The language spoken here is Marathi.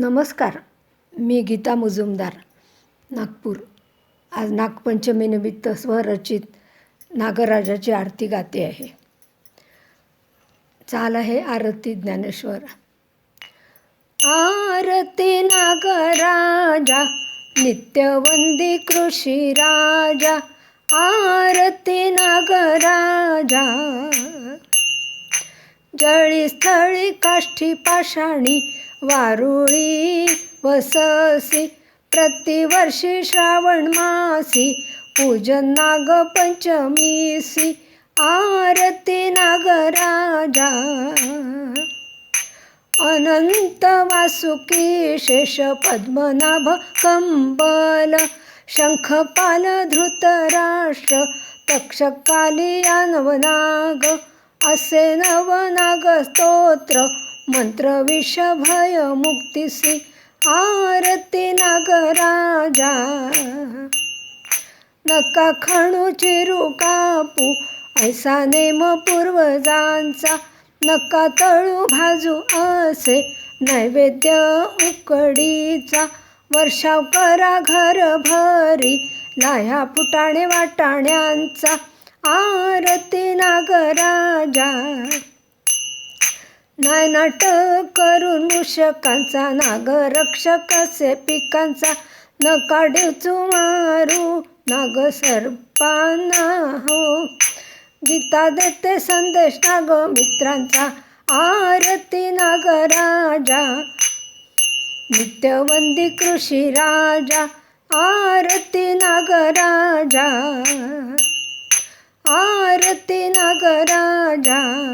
नमस्कार मी गीता मुजुमदार नागपूर. आज नागपंचमीनिमित्त स्वरचित नागराजाची आरती गाते आहे. चाल आहे आरती ज्ञानेश्वर. आरती नागराजा नित्यवंदी कृषी राजा. आरती नागराजा जळी स्थळी काष्ठी पाषाणी वारुळी वससी प्रतिवर्षी श्रावण मासी पूजन नाग पंचमीसी आरती नागराजा. अनंत वासुकी शेष पद्मनाभ कंबल शंखपाल धृतराष्ट्र तक्षकाली नवनाग असे नवनाग स्तोत्र मंत्र विषभय मुक्तिसी आरती नागराजा नका खणू चिरू कापू ऐसा नेम पूर्वजांचा। नका तळू भाजू असे नैवेद्य उकडीचा। वर्षाव करा घर भरी लाह्या फुटाणे वाटाण्यांचा। आरती नागराजा नायनाट करून मूषकांचा नागरक्षक असे पिकांचा न डेचू मारू नाग सर्पाना हो. गीता देते संदेश नाग मित्रांचा आरती नाग राजा. नित्यवंदी कृषी राजा आरती नागराजा आरती नागराजा आरती नागराजा